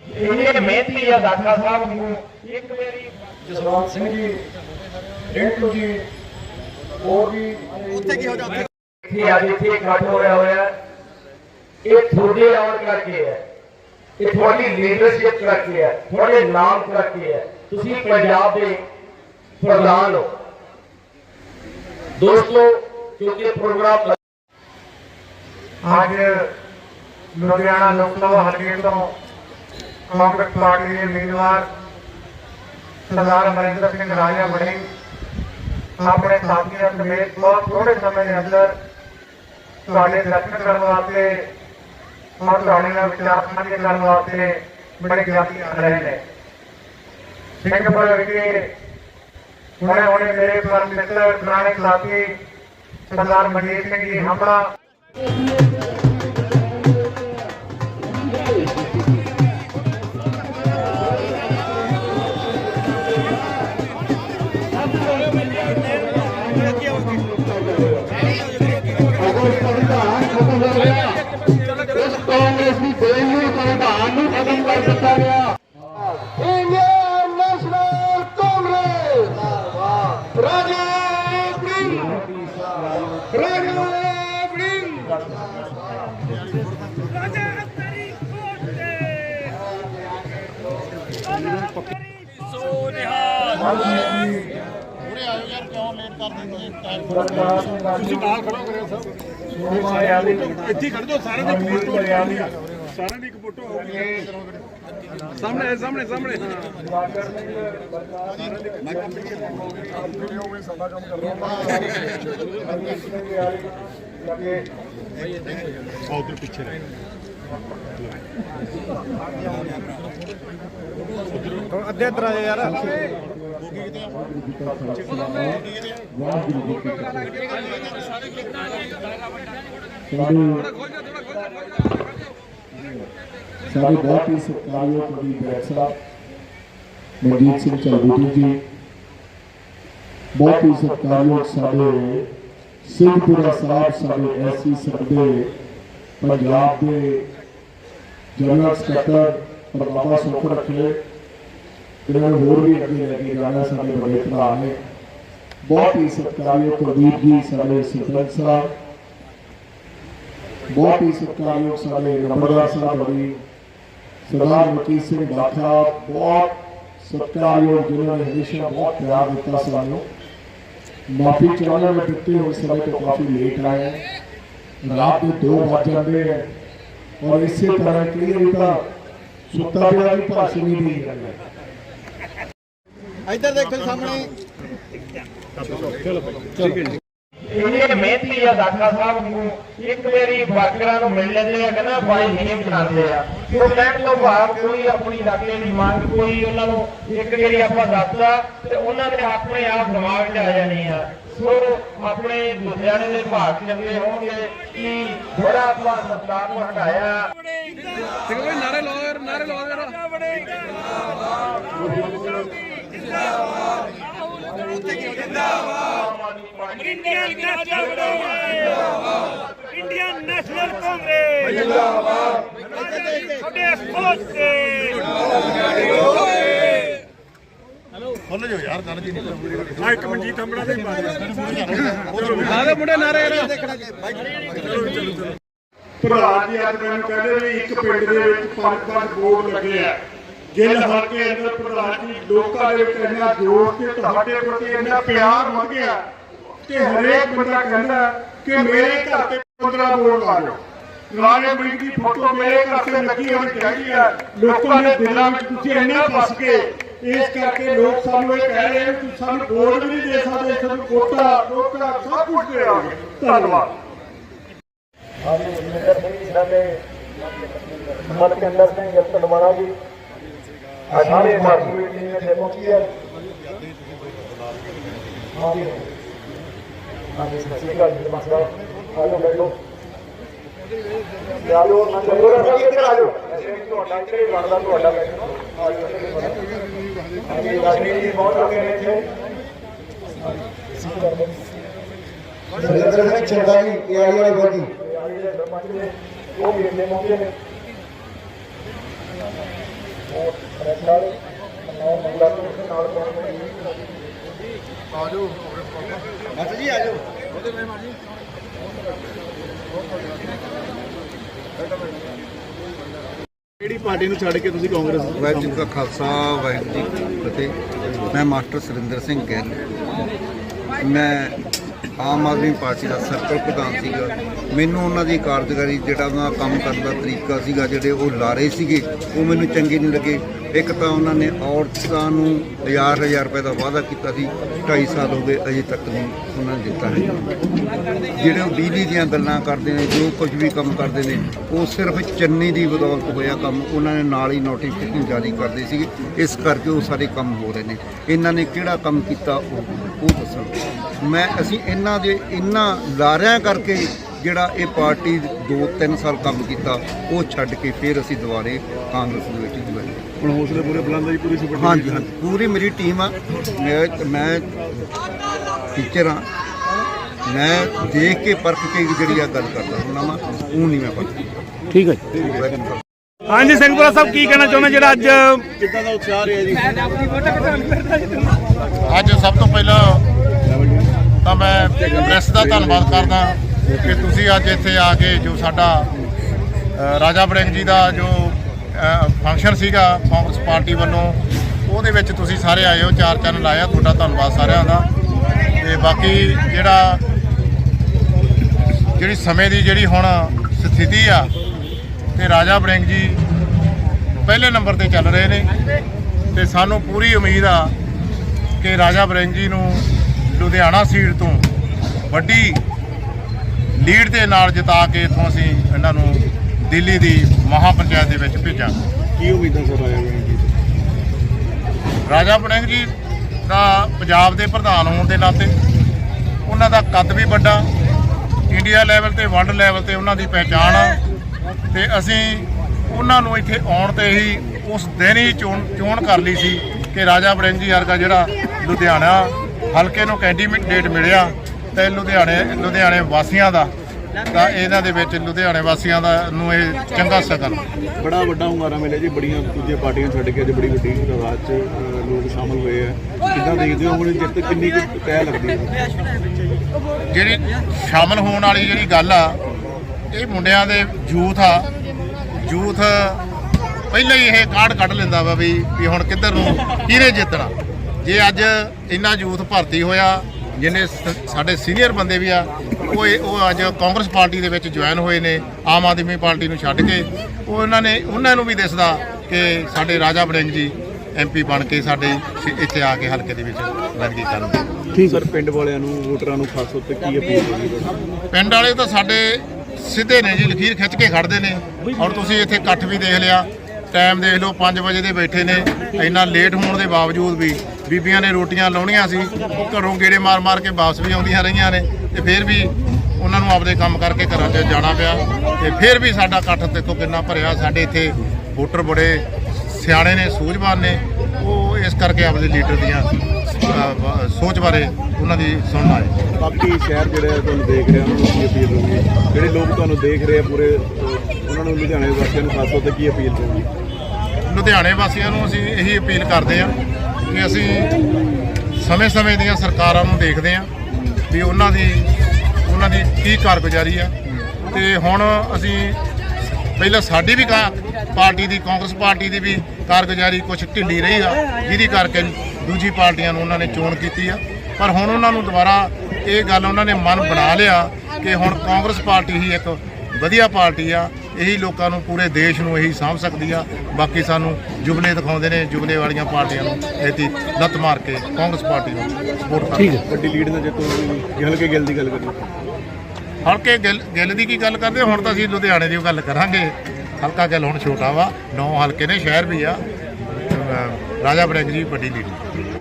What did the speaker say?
ਇਹ ਮਿਹਨਤੀ ਆ ਡਾਕਟਰ ਸਾਹਿਬ ਨੂੰ ਇੱਕ ਵਾਰੀ ਜਸਵੰਤ ਸਿੰਘ ਜੀ ਰਿੰਟੂ ਜੀ ਹੋਰ ਵੀ ਇੱਥੇ ਅੱਜ ਇੱਥੇ ਇਕੱਠ ਹੋਇਆ ਹੋਇਆ ਹੈ। ਇਹ ਤੁਹਾਡੇ ਆਉਣ ਕਰਕੇ ਹੈ ਇਹ ਤੁਹਾਡੀ ਲੀਡਰਸ਼ਿਪ ਕਰਕੇ ਹੈ ਤੁਹਾਡੇ ਨਾਮ ਕਰਕੇ ਹੈ ਤੁਸੀਂ ਪੰਜਾਬ ਦੇ ਪ੍ਰਧਾਨ ਹੋ ਦੋਸਤੋ ਕਿਉਂਕਿ ਪ੍ਰੋਗਰਾਮ ਅੱਜ ਲੁਧਿਆਣਾ ਲੋਕ ਸਭਾ ਹਲਕੇ ਤੋਂ ਕਾਂਗਰਸ ਪਾਰਟੀ ਦੇ ਉਮੀਦਵਾਰ ਸਰਦਾਰ ਅਮਰਿੰਦਰ ਸਿੰਘ ਰਾਜਾ ਬਣੇ। ਆਪਣੇ ਸਾਥੀਆਂ ਸਮੇਤ ਬਹੁਤ ਥੋੜੇ ਸਮੇਂ ਦੇ ਅੰਦਰ ਤੁਹਾਡੇ ਦਰਸ਼ਨ ਕਰਨ ਵਾਸਤੇ ਔਰ ਤੁਹਾਡੇ ਨਾਲ ਵਿਚਾਰ ਸਾਂਝੇ ਕਰਨ ਵਾਸਤੇ ਬੜੇ ਗਿਆਤੀ ਆ ਰਹੇ ਨੇ। ਸਿੰਘਪੁਰ ਵਿਖੇ ਹੁਣੇ ਹੁਣੇ ਮੇਰੇ ਪਰ ਮਿੱਤਰ, ਪੁਰਾਣੇ ਸਾਥੀ ਸਰਦਾਰ ਮਨਜੀਤ ਸਿੰਘ ਜੀ, ਹਮਲਾ। ਇਸ ਕਾਂਗਰਸ ਦੀ ਨੂੰ ਸੰਵਿਧਾਨ ਨੂੰ ਖਤਮ ਕਰ ਦਿੱਤਾ ਗਿਆ। Indian National Congress. Rajiv Gandhi. Rajiv Gandhi. ਇੱਥੇ ਖੜ ਜਾਓ, ਸਾਰਿਆਂ ਦੀ ਇੱਕ ਫੋਟੋ ਸਾਰਿਆਂ ਦੀ ਇੱਕ ਫੋਟੋ ਹੋਊਗੀ ਸਾਹਮਣੇ ਸਾਹਮਣੇ ਸਾਹਮਣੇ। ਉਧਰ ਪਿੱਛੇ ਰਹਿ। ਅੱਧੇ ਅੰਦਰ ਆ ਜਾ ਯਾਰ। ਸਾਡੇ ਬਹੁਤ ਹੀ ਸਤਿਕਾਰਯੋਗ ਕਵੀ ਬੈਠ ਸਾਹਿਬ ਮਨਜੀਤ ਸਿੰਘ ਚੌਧਰੀ ਜੀ। ਬਹੁਤ ਹੀ ਸਤਿਕਾਰਯੋਗ ਸਾਡੇ ਸਿੰਘਪੁਰਾ ਸਾਹਿਬ, ਸਾਡੇ ਐਸੀ ਸਕਦੇ ਪੰਜਾਬ ਦੇ ਜਨਰਲ ਸਕੱਤਰ ਪ੍ਰਭਾਵਾ ਸੁਖ ਰੱਖੇ ਇਹਨਾਂ ਨੂੰ ਹੋਰ ਵੀ ਅੱਗੇ ਲੈ ਕੇ ਜਾਣਾ ਸਾਡੇ ਬੜੇ ਭਰਾ ਨੇ ਬਹੁਤ ਹੀ ਸਤਿਕਾਰਯੋਗ ਕੁਲਦੀਪ ਜੀ ਸਾਡੇ ਸਰਪੰਚ ਸਾਹਿਬ ਬਹੁਤ ਹੀ ਸਤਿਕਾਰਯੋਗ ਸਾਡੇ ਨੰਬਰਦਾਰ ਸਾਹਿਬ ਬੜੀ ਸਰਦਾਰ ਮਲਕੀਤ ਸਿੰਘ ਬਾਖਾ ਬਹੁਤ ਸਤਿਕਾਰਯੋਗ ਜਿਨ੍ਹਾਂ ਨੇ ਹਮੇਸ਼ਾ ਬਹੁਤ ਪਿਆਰ ਦਿੱਤਾ ਸਾਨੂੰ ਮਾਫੀ ਚਾਹੁੰਦਾ ਮੈਂ ਦਿੱਤੇ ਹੋਏ ਸਮੇਂ ਤੋਂ ਕਾਫੀ ਲੇਟ ਆਇਆ ਰਾਤ ਦੇ 2 ਵੱਜ ਜਾਂਦੇ ਆ ਔਰ ਇਸੇ ਤਰ੍ਹਾਂ ਕਈ ਵਾਰੀ ਤਾਂ ਸੁੱਤਾ ਪਿਆ ਵੀ ਭਾਸ਼ਣ ਹੀ ਨਹੀਂ ਕਰਦਾ ਇੱਧਰ ਦੇਖੋ ਸਾਹਮਣੇ। ਇਹ ਮਿਹਨਤੀ ਆ ਡਾਕਟਰ ਸਾਹਿਬ ਨੂੰ ਇੱਕ ਵਾਰੀ ਵਰਕਰਾਂ ਨੂੰ ਮਿਲ ਲੈਂਦੇ ਆ ਕਹਿੰਦਾ ਬਾਈ ਨਹੀਂ ਬਣਾਉਂਦੇ ਆ। ਉਹ ਕਹਿਣ ਤੋਂ ਬਾਅਦ ਕੋਈ ਆਪਣੀ ਇਲਾਕੇ ਦੀ ਮੰਗ ਕੋਈ ਉਹਨਾਂ ਨੂੰ ਇੱਕ ਵਾਰੀ ਆਪਾਂ ਦੱਸਦਾ ਤੇ ਉਹਨਾਂ ਦੇ ਆਪਣੇ ਆਪ ਦਿਮਾਗ 'ਚ ਆ ਜਾਣੀ ਆ। ਸੋ ਆਪਣੇ ਲੁਧਿਆਣੇ ਦੇ ਭਾਗ ਚੰਗੇ ਹੋਣਗੇ ਕਿ ਥੋੜਾ ਆਪਾਂ ਸਰਕਾਰ ਨੂੰ ਹਟਾਇਆ। ਨਾਰੇ ਲਵਾ ਦੇ ਜਿੰਦਾਬਾਦ Indian National Congress Indian National Congress ਜਿੰਦਾਬਾਦ ਸਾਡੇ ਸਪੋਰਟ ਤੇ ਖੋਲ ਜੋ ਯਾਰ ਗੱਲ ਜੀ ਨਿਕਲ ਆ ਇੱਕ ਮਨਜੀਤ ਹੰਬੜਾ ਦੇ ਹੀ ਪਾ ਦੇ ਸਾਰੇ ਮੁੰਡੇ ਨਾਰੇ ਦੇਖਣਾ ਜੀ ਚਲੋ ਚਲੋ। ਪ੍ਰਧਾਨ ਜੀ, ਅੱਜ ਮੈਨੂੰ ਕਹਿੰਦੇ ਵੀ ਇੱਕ ਪਿੰਡ ਦੇ ਵਿੱਚ ਪੰਜ ਪੰਜ ਬੋਰਡ ਲੱਗੇ ਆ। ਗਿੱਲ ਹਲਕੇ ਅੰਦਰ ਪ੍ਰਧਾਨ ਜੀ, ਲੋਕਾਂ ਦੇ ਵਿੱਚ ਇੰਨਾ ਜੋਸ਼ ਤੇ ਤੁਹਾਡੇ ਪ੍ਰਤੀ ਇੰਨਾ ਪਿਆਰ ਵਧ ਗਿਆ ਕਿ ਹਰੇਕ ਬੰਦਾ ਕਹਿੰਦਾ ਕਿ ਮੇਰੇ ਘਰ ਤੇ 15 ਬੋਰਡ ਲਾ ਦਿਓ ਰਾਜੇ ਬੜੀ ਦੀ ਫੋਟੋ ਮੇਰੇ ਘਰ ਤੇ ਲੱਗੀ ਹੋਣੀ ਚਾਹੀਦੀ ਹੈ ਲੋਕਾਂ ਦੇ ਦਿਲਾਂ ਵਿੱਚ ਤੁਸੀਂ ਇੰਨੇ ਫਸ ਗਏ। ਇਸ ਕਰਕੇ ਲੋਕ ਸਾਨੂੰ ਇਹ ਕਹਿ ਰਹੇ ਨੇ ਕਿ ਸਾਨੂੰ ਬੋਰਡ ਵੀ ਨਹੀਂ ਦੇ ਸਕਦੇ, ਸਾਨੂੰ ਕੋਟਾ ਕੋਟਾ ਸਭ ਕੁਝ ਦੇ ਆਗੇ ਧੰਨਵਾਦ। ਮਲਕਿੰਦਰ ਸਿੰਘ ਜੱਤੜਵਾਲਾ ਜੀ। ਅਠਾਰੇ ਮਾਸੂਮੀ ਨੇ ਦੇਖੋ ਕੀ ਹੈ ਹਾਂਜੀ। ਹਾਂਜੀ ਸਤਿ ਸ਼੍ਰੀ ਅਕਾਲ ਜੀ ਮਸਲਾ ਆਲੋ ਬੈਠੋ। ਆਲੋ ਨਾ ਚਲੋ ਰਾਜੀ ਇੱਧਰ ਆਜੋ। ਤੁਹਾਡਾ ਇੱਧਰ ਹੀ ਬਣਦਾ ਤੁਹਾਡਾ ਬੈਠੋ। ਆਜੋ ਹਾਂਜੀ ਰਾਜਨੀਤੀ ਜੀ ਬਹੁਤ ਲੱਗੇ ਨੇ ਇੱਥੇ। ਸੁਰਿੰਦਰ ਸਿੰਘ ਚੰਗਾ ਜੀ। ਏਆਈ ਵਾਲੇ ਵਰਗੀ ਉਹ ਵੀ ਇੰਨੇ ਮੌਕੇ ਨੇ ਕਿਹੜੀ ਪਾਰਟੀ ਨੂੰ ਛੱਡ ਕੇ ਤੁਸੀਂ ਕਾਂਗਰਸ ਵਾਹਿਗੁਰੂ ਜੀ ਕਾ ਖਾਲਸਾ, ਵਾਹਿਗੁਰੂ ਜੀ ਫਤਿਹ। ਮੈਂ ਮਾਸਟਰ ਸੁਰਿੰਦਰ ਸਿੰਘ ਗਿੱਲ। ਮੈਂ ਆਮ ਆਦਮੀ ਪਾਰਟੀ ਦਾ ਸਰਕਲ ਪ੍ਰਧਾਨ ਸੀਗਾ। ਮੈਨੂੰ ਉਹਨਾਂ ਦੀ ਕਾਰਜਕਾਰੀ ਜਿਹੜਾ ਉਹਨਾਂ ਦਾ ਕੰਮ ਕਰਨ ਦਾ ਤਰੀਕਾ ਸੀਗਾ, ਜਿਹੜੇ ਉਹ ਲਾਰੇ ਸੀਗੇ, ਉਹ ਮੈਨੂੰ ਚੰਗੇ ਨਹੀਂ ਲੱਗੇ। ਇੱਕ ਤਾਂ ਉਹਨਾਂ ਨੇ ਔਰਤਾਂ ਨੂੰ ਹਜ਼ਾਰ ਹਜ਼ਾਰ ਰੁਪਏ ਦਾ ਵਾਅਦਾ ਕੀਤਾ ਸੀ 2.5 ਸਾਲ ਹੋ ਗਏ ਅਜੇ ਤੱਕ ਨਹੀਂ ਉਹਨਾਂ ਨੇ ਦਿੱਤਾ ਹੈ। ਜਿਹੜੇ ਉਹ ਬਿਜਲੀ ਦੀਆਂ ਗੱਲਾਂ ਕਰਦੇ ਨੇ, ਜੋ ਕੁਝ ਵੀ ਕੰਮ ਕਰਦੇ ਨੇ, ਉਹ ਸਿਰਫ ਚੰਨੀ ਦੀ ਬਦੌਲਤ ਹੋਇਆ ਕੰਮ ਉਹਨਾਂ ਨੇ ਨਾਲ ਹੀ ਨੋਟੀਫਿਕੇਸ਼ਨ ਜਾਰੀ ਕਰਦੇ ਸੀਗੇ। ਇਸ ਕਰਕੇ ਉਹ ਸਾਰੇ ਕੰਮ ਹੋ ਰਹੇ ਨੇ। ਇਹਨਾਂ ਨੇ ਕਿਹੜਾ ਕੰਮ ਕੀਤਾ ਉਹ ਉਹ ਦੱਸਣ। ਮੈਂ ਅਸੀਂ ਇਹਨਾਂ ਦੇ ਇਹਨਾਂ ਲਾਰਿਆਂ ਕਰਕੇ ਜਿਹੜਾ ਇਹ ਪਾਰਟੀ 2-3 ਸਾਲ ਕੰਮ ਕੀਤਾ ਉਹ ਛੱਡ ਕੇ ਫਿਰ ਅਸੀਂ ਦੁਬਾਰੇ ਕਾਂਗਰਸ ਦੇ ਵਿੱਚ ਜੁਆਇਨ ਹੁਣ ਹੌਸਲੇ ਪੂਰੇ ਬੁਲੰਦ ਹੈ ਜੀ ਪੂਰੀ ਸਪੋਰਟ ਹਾਂਜੀ ਹਾਂਜੀ। ਪੂਰੀ ਮੇਰੀ ਟੀਮ ਆ। ਮੈਂ ਮੈਂ ਟੀਚਰ ਆ। ਮੈਂ ਦੇਖ ਕੇ ਪਰਖ ਕੇ ਜਿਹੜੀ ਆ ਗੱਲ ਕਰਦਾ ਹੁੰਦਾ ਮੈਂ ਉਹ ਨਹੀਂ ਮੈਂ ਪਰਖ ਠੀਕ ਹੈ ਠੀਕ ਹਾਂਜੀ ਸਿੰਘਪੁਰਾ ਸਾਹਿਬ ਕੀ ਕਹਿਣਾ ਚਾਹੁੰਦੇ ਜਿਹੜਾ ਅੱਜ ਕਿੱਦਾਂ ਦਾ ਉਤਸ਼ਾਹ ਰਿਹਾ ਜੀ? ਅੱਜ ਸਭ ਤੋਂ ਪਹਿਲਾਂ ਤਾਂ ਮੈਂ ਪ੍ਰੈਸ ਦਾ ਧੰਨਵਾਦ ਕਰਦਾ ਕਿ ਤੁਸੀਂ ਅੱਜ ਇੱਥੇ ਆ ਕੇ ਜੋ ਸਾਡਾ ਅ, ਰਾਜਾ ਵੜਿੰਗ ਜੀ ਦਾ ਜੋ ਫੰਕਸ਼ਨ ਸੀਗਾ ਕਾਂਗਰਸ ਪਾਰਟੀ ਵੱਲੋਂ ਉਹਦੇ ਵਿੱਚ ਤੁਸੀਂ ਸਾਰੇ ਆਏ ਹੋ ਚਾਰ ਚੰਨ ਲਾਇਆ ਤੁਹਾਡਾ ਧੰਨਵਾਦ ਸਾਰਿਆਂ ਦਾ। ਤੇ ਬਾਕੀ ਜਿਹੜਾ ਜਿਹੜੀ ਸਮੇਂ ਦੀ ਜਿਹੜੀ ਹੁਣ ਸਥਿਤੀ ਆ ਤੇ ਰਾਜਾ ਵੜਿੰਗ ਜੀ ਪਹਿਲੇ ਨੰਬਰ ਤੇ ਚੱਲ ਰਹੇ ਨੇ ਤੇ ਸਾਨੂੰ ਪੂਰੀ ਉਮੀਦ ਆ ਕਿ ਰਾਜਾ ਵੜਿੰਗ ਜੀ ਨੂੰ ਲੁਧਿਆਣਾ ਸੀਟ ਤੋਂ ਵੱਡੀ ਲੀਡ ਦੇ ਨਾਲ ਜਿਤਾ ਕੇ ਇਥੋਂ ਅਸੀਂ ਇਹਨਾਂ ਨੂੰ ਦਿੱਲੀ ਦੀ ਮਹਾ ਪੰਚਾਇਤ ਦੇ ਵਿੱਚ ਭੇਜਾਂਗੇ। ਕੀ ਉਮੀਦਾਂ ਸਰ ਆਇਆ ਜੀ ਰਾਜਾ ਵੜਿੰਗ ਜੀ ਦਾ ਪੰਜਾਬ ਦੇ ਪ੍ਰਧਾਨ ਹੋਣ ਦੇ ਨਾਤੇ ਉਹਨਾਂ ਦਾ ਕੱਦ ਵੀ ਵੱਡਾ ਇੰਡੀਆ ਲੈਵਲ ਤੇ ਵਰਲਡ ਲੈਵਲ ਤੇ ਉਹਨਾਂ ਦੀ ਪਹਿਚਾਣ ਆ। ਤੇ ਅਸੀਂ ਉਹਨਾਂ ਨੂੰ ਇੱਥੇ ਆਉਣ ਤੇ ਹੀ ਉਸ ਦਿਨ ਹੀ ਚੋਣ ਚੋਣ ਕਰ ਲਈ ਸੀ ਕਿ ਰਾਜਾ ਵੜਿੰਗ ਜੀ ਵਰਗਾ ਜਿਹੜਾ ਲੁਧਿਆਣਾ ਹਲਕੇ ਨੂੰ ਕੈਂਡੀਡੇਟ ਮਿਲਿਆ ਤੇ ਲੁਧਿਆਣੇ ਲੁਧਿਆਣੇ ਵਾਸੀਆਂ ਦਾ ਤਾਂ ਇਹਨਾਂ ਦੇ ਵਿੱਚ ਲੁਧਿਆਣੇ ਵਾਸੀਆਂ ਦਾ ਨੂੰ ਇਹ ਚੰਗਾ ਸਗਨ ਬੜਾ ਵੱਡਾ ਹੁੰਗਾਰਾ ਮਿਲਿਆ ਜੀ ਬੜੀਆਂ ਦੂਜੀਆਂ ਪਾਰਟੀਆਂ ਛੱਡ ਕੇ ਅੱਜ ਬੜੀ ਵੱਡੀ ਤਾਦਾਦ 'ਚ ਲੋਕ ਸ਼ਾਮਲ ਹੋਏ ਆ। ਕਿੱਦਾਂ ਦੇਖਦੇ ਹੋ? ਹੁਣ ਜਿੱਤ ਕਿੰਨੀ ਕੁ ਤੈਅ ਲੱਗਦੀ ਹੈ? ਜਿਹੜੀ ਸ਼ਾਮਲ ਹੋਣ ਵਾਲੀ ਜਿਹੜੀ ਗੱਲ ਆ ਇਹ ਮੁੰਡਿਆਂ ਦੇ ਯੂਥ ਆ। ਯੂਥ ਪਹਿਲਾਂ ਹੀ ਇਹ ਕਾਰਡ ਕੱਢ ਲੈਂਦਾ ਵਾ ਵੀ ਵੀ ਹੁਣ ਕਿੱਧਰ ਨੂੰ ਕਿਹਨੇ ਜਿੱਤਣਾ। ਜੇ ਅੱਜ ਇੰਨਾ ਯੂਥ ਭਰਤੀ ਹੋਇਆ ਜਿਹਨੇ ਸਾਡੇ ਸੀਨੀਅਰ ਬੰਦੇ ਵੀ ਆ ਉਹ ਉਹ ਅੱਜ ਕਾਂਗਰਸ ਪਾਰਟੀ ਦੇ ਵਿੱਚ ਜੁਆਇਨ ਹੋਏ ਨੇ ਆਮ ਆਦਮੀ ਪਾਰਟੀ ਨੂੰ ਛੱਡ ਕੇ ਉਹ ਉਹਨਾਂ ਨੇ ਉਹਨਾਂ ਨੂੰ ਵੀ ਦਿਸਦਾ ਕਿ ਸਾਡੇ ਰਾਜਾ ਵੜਿੰਗ ਜੀ ਐਮਪੀ ਬਣ ਕੇ ਸਾਡੇ ਇੱਥੇ ਆ ਕੇ ਹਲਕੇ ਦੇ ਵਿੱਚ ਰੰਗੀ ਕਰਨਗੇ ਸਰ ਪਿੰਡ ਵਾਲਿਆਂ ਨੂੰ ਵੋਟਰਾਂ ਨੂੰ ਖਾਸ ਤੌਰ ਤੇ ਕੀ ਅਪੀਲ ਕਰਨੀ ਪਿੰਡ ਵਾਲੇ ਤਾਂ ਸਾਡੇ ਸਿੱਧੇ ਨੇ ਜੀ ਲਕੀਰ ਖਿੱਚ ਕੇ ਖੜਦੇ ਨੇ। ਔਰ ਤੁਸੀਂ ਇੱਥੇ ਇਕੱਠ ਵੀ ਦੇਖ ਲਿਆ। ਟਾਈਮ ਦੇਖ ਲਓ 5 ਵਜੇ ਦੇ ਬੈਠੇ ਨੇ। ਇੰਨਾ ਲੇਟ ਹੋਣ ਦੇ ਬਾਵਜੂਦ ਵੀ ਬੀਬੀਆਂ ਨੇ ਰੋਟੀਆਂ ਲਾਉਣੀਆਂ ਸੀ। ਘਰੋਂ ਗੇੜੇ ਮਾਰ-ਮਾਰ ਕੇ ਵਾਪਸ ਵੀ ਆਉਂਦੀਆਂ ਰਹੀਆਂ ਨੇ। ਤੇ ਫਿਰ ਵੀ ਉਹਨਾਂ ਨੂੰ ਆਪਦੇ ਕੰਮ ਕਰਕੇ ਘਰਾਂ 'ਚ ਜਾਣਾ ਪਿਆ। ਤੇ ਫਿਰ ਵੀ ਸਾਡਾ ਇਕੱਠ ਦੇਖੋ ਕਿੰਨਾ ਭਰਿਆ। ਸਾਡੇ ਇੱਥੇ ਵੋਟਰ ਬੜੇ ਸਿਆਣੇ ਨੇ, ਸੂਝਵਾਨ ਨੇ। ਉਹ ਇਸ ਕਰਕੇ ਆਪਦੇ ਲੀਡਰ ਦੀਆਂ ਸੋਚ ਬਾਰੇ ਉਹਨਾਂ ਦੀ ਸੁਣਨ ਆਏ। ਬਾਕੀ ਸ਼ਹਿਰ ਜਿਹੜੇ ਆ ਤੁਹਾਨੂੰ ਦੇਖ ਰਹੇ ਆ ਉਹਨਾਂ ਨੂੰ ਕੀ ਅਪੀਲ ਕਰੋਗੇ ਜਿਹੜੇ ਲੋਕ ਤੁਹਾਨੂੰ ਦੇਖ ਰਹੇ ਆ ਪੂਰੇ ਉਹਨਾਂ ਨੂੰ ਲੁਧਿਆਣੇ ਵਾਸੀਆਂ ਨੂੰ ਖਾਸ ਤੌਰ ਤੇ ਕੀ ਅਪੀਲ ਕਰੋਗੇ ਲੁਧਿਆਣੇ ਵਾਸੀਆਂ ਨੂੰ ਅਸੀਂ ਇਹੀ ਅਪੀਲ ਕਰਦੇ ਹਾਂ ਕਿ ਅਸੀਂ ਸਮੇਂ-ਸਮੇਂ ਦੀਆਂ ਸਰਕਾਰਾਂ ਨੂੰ ਦੇਖਦੇ ਹਾਂ ਵੀ ਉਹਨਾਂ ਦੀ ਉਹਨਾਂ ਦੀ ਕੀ ਕਾਰਗੁਜ਼ਾਰੀ ਆ। ਤੇ ਹੁਣ ਅਸੀਂ ਪਹਿਲਾਂ ਸਾਡੀ ਵੀ ਕਾ- ਪਾਰਟੀ ਦੀ ਕਾਂਗਰਸ ਪਾਰਟੀ ਦੀ ਵੀ ਕਾਰਗੁਜ਼ਾਰੀ ਕੁਝ ਢਿੱਲੀ ਰਹੀ ਆ ਜਿਹਦੀ ਕਰਕੇ ਦੂਜੀ ਪਾਰਟੀਆਂ ਨੂੰ ਉਹਨਾਂ ਨੇ ਚੋਣ ਕੀਤੀ ਆ। ਪਰ ਹੁਣ ਉਹਨਾਂ ਨੂੰ ਦੁਬਾਰਾ ਇਹ ਗੱਲ ਉਹਨਾਂ ਨੇ ਮਨ ਬਣਾ ਲਿਆ ਕਿ ਹੁਣ ਕਾਂਗਰਸ ਪਾਰਟੀ ਹੀ ਇੱਕ ਵਧੀਆ ਪਾਰਟੀ ਆ। ਇਹੀ ਲੋਕਾਂ ਨੂੰ ਪੂਰੇ ਦੇਸ਼ ਨੂੰ ਇਹੀ ਸਾਂਭ ਸਕਦੀ ਆ। ਬਾਕੀ ਸਾਨੂੰ ਜੁਬਲੇ ਦਿਖਾਉਂਦੇ ਨੇ ਜੁਬਲੇ ਵਾਲੀਆਂ ਪਾਰਟੀਆਂ ਨੂੰ ਇਹਦੀ ਲੱਤ ਮਾਰ ਕੇ ਕਾਂਗਰਸ ਪਾਰਟੀ ਨੂੰ ਸਪੋਰਟ ਕਰਦੇ ਵੱਡੀ ਲੀਡ ਨਾਲ ਜਿੱਤੋਗੇ ਹਲਕੇ ਗਿੱਲ ਦੀ ਗੱਲ ਕਰੀਏ ਹਲਕੇ ਗਿੱਲ ਦੀ ਕੀ ਗੱਲ ਕਰਦੇ? ਹੁਣ ਤਾਂ ਅਸੀਂ ਲੁਧਿਆਣੇ ਦੀ ਗੱਲ ਕਰਾਂਗੇ। ਹਲਕਾ ਗਿੱਲ ਹੁਣ ਛੋਟਾ ਵਾ ਨੌ ਹਲਕੇ ਨੇ ਸ਼ਹਿਰ ਵੀ ਆ। ਰਾਜਾ ਵੜਿੰਗ ਜੀ ਵੱਡੀ ਲੀਡ।